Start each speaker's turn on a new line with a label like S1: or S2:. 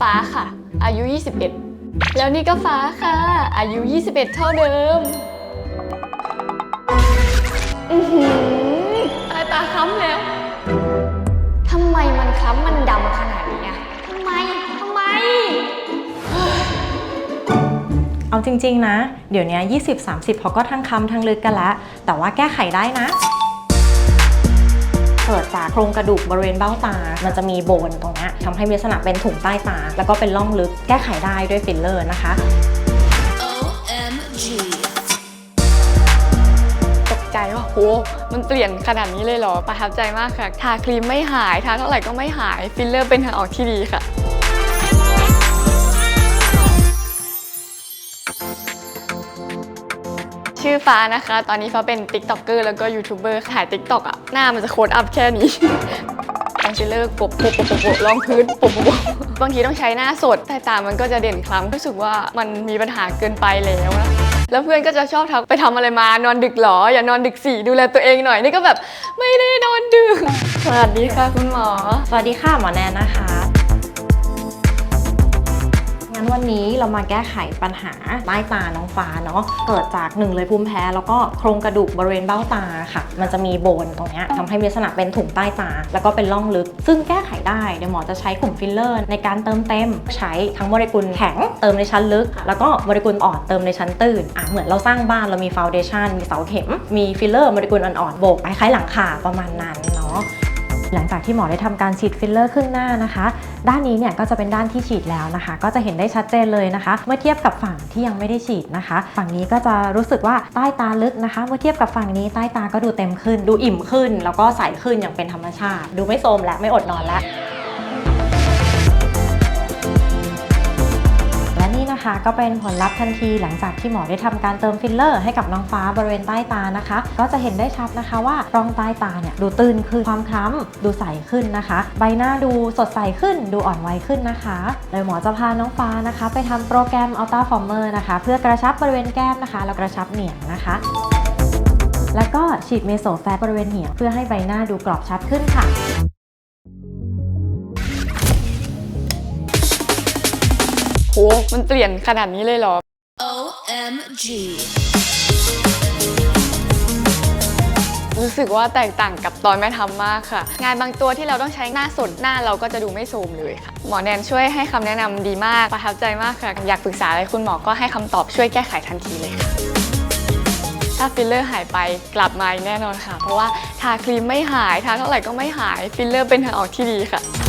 S1: ฟ้าค่ะ อายุ 21 แล้วนี่ก็ฟ้าค่ะ อายุ 21 เท่าเดิม อือหือตายตาค้ำแล้วทำไมมันค้ำมันดำขนาดนี้อะทำไมทำไม
S2: เอาจริง ๆ นะ เดี๋ยวนี้20 30 เขาก็ทั้งคำทั้งลึกกันล้วแต่ว่าแก้ไขได้นะ เกิดจากโครงกระดูกบริเวณเบ้าตา มันจะมีโบนตรงเนี้ยทำให้มีลักษณะเป็นถุงใต้ตา แล้วก็เป็นร่องลึกแก้ไขได้ด้วยฟิลเลอร์นะคะ
S3: OMG.
S1: ตกใจว่าโหมันเปลี่ยนขนาดนี้เลยเหรอ ประทับใจมากค่ะ ทาครีมไม่หาย ทาเท่าไหร่ก็ไม่หาย ฟิลเลอร์เป็นทางออกที่ดีค่ะ ชื่อฟ้านะคะ ตอนนี้ฟ้าเป็นติ๊กต็อกเกอร์แล้วก็ยูทูบเบอร์ถ่ายติ๊กต็อกอะหน้ามันจะโคดอัพแค่นี้คอนซีลเลอร์กบโปะโปะโปะโปะรองพื้นปะโปบางทีต้องใช้หน้าสดแต่ตามันก็จะเด่นคล้ำรู้สึกว่ามันมีปัญหาเกินไปแล้วนะแล้วเพื่อนก็จะชอบทักไปทำอะไรมานอนดึกเหรอ อย่านอนดึกสิดูแลตัวเองหน่อยนี่ก็แบบไม่ได้นอนดึก สวัสดีค่ะคุณหมอ
S2: สวัสดีค่ะหมอแนนนะคะ งั้นวันนี้เรามาแก้ไขปัญหาใต้ตาน้องฟ้าเนาะเกิดจากหนึ่งเลยภูมิแพ้แล้วก็โครงกระดูกบริเวณเบ้าตาค่ะ มันจะมีโบนตรงนี้ทำให้มีลักษณะเป็นถุงใต้ตา แล้วก็เป็นร่องลึก ซึ่งแก้ไขได้เดี๋ยวหมอจะใช้กลุ่มฟิลเลอร์ ในการเติมเต็ม ใช้ทั้งโมเลกุลแข็งเติมในชั้นลึก แล้วก็โมเลกุลอ่อนเติมในชั้นตื้นอะเหมือนเราสร้างบ้านเรามีฟาวเดชันมีเสาเข็มมีฟิลเลอร์โมเลกุลอ่อนๆโบกคล้ายๆหลังคาประมาณนั้นเนาะ หลังจากที่หมอได้ทำการฉีดฟิลเลอร์ครึ่งหน้านะคะ ด้านนี้เนี่ยก็จะเป็นด้านที่ฉีดแล้วนะคะ ก็จะเห็นได้ชัดเจนเลยนะคะ เมื่อเทียบกับฝั่งที่ยังไม่ได้ฉีดนะคะ ฝั่งนี้ก็จะรู้สึกว่าใต้ตาลึกนะคะ เมื่อเทียบกับฝั่งนี้ใต้ตาก็ดูเต็มขึ้น ดูอิ่มขึ้น แล้วก็ใสขึ้นอย่างเป็นธรรมชาติ ดูไม่โทรมและไม่อดนอนแล้ว ก็เป็นผลลัพธ์ทันทีหลังจากที่หมอได้ทำการเติมฟิลเลอร์ให้กับน้องฟ้าบริเวณใต้ตานะคะ ก็จะเห็นได้ชัดนะคะว่าร่องใต้ตาเนี่ยดูตื้นขึ้นความคล้ำดูใสขึ้นนะคะ ใบหน้าดูสดใสขึ้น ดูอ่อนวัยขึ้นนะคะโดยหมอจะพาน้องฟ้านะคะ ไปทำโปรแกรม Ultra Former นะคะ เพื่อกระชับบริเวณแก้มนะคะแล้วกระชับเหนียงนะคะ แล้วก็ฉีดเมโซแฟตบริเวณเหนียงเพื่อให้ใบหน้าดูกรอบชัดขึ้นค่ะ
S1: หมันเปลี่ยนขนาดนี้เลยเหรอ
S3: OMG.
S1: รู้สึกว่าแตกต่างกับตอนแม่ทำมากค่ะ งานบางตัวที่เราต้องใช้หน้าสดหน้าเราก็จะดูไม่โทรมเลยค่ะ หมอแนนช่วยให้คำแนะนำดีมากประทับใจมากค่ะ อยากปรึกษาอะไรคุณหมอก็ให้คำตอบช่วยแก้ไขทันทีเลยค่ะ ถ้าฟิลเลอร์หายไปกลับมาอีกแน่นอนค่ะ เพราะว่าทาครีมไม่หายทาเท่าไหร่ก็ไม่หายฟิลเลอร์เป็นทางออกที่ดีค่ะ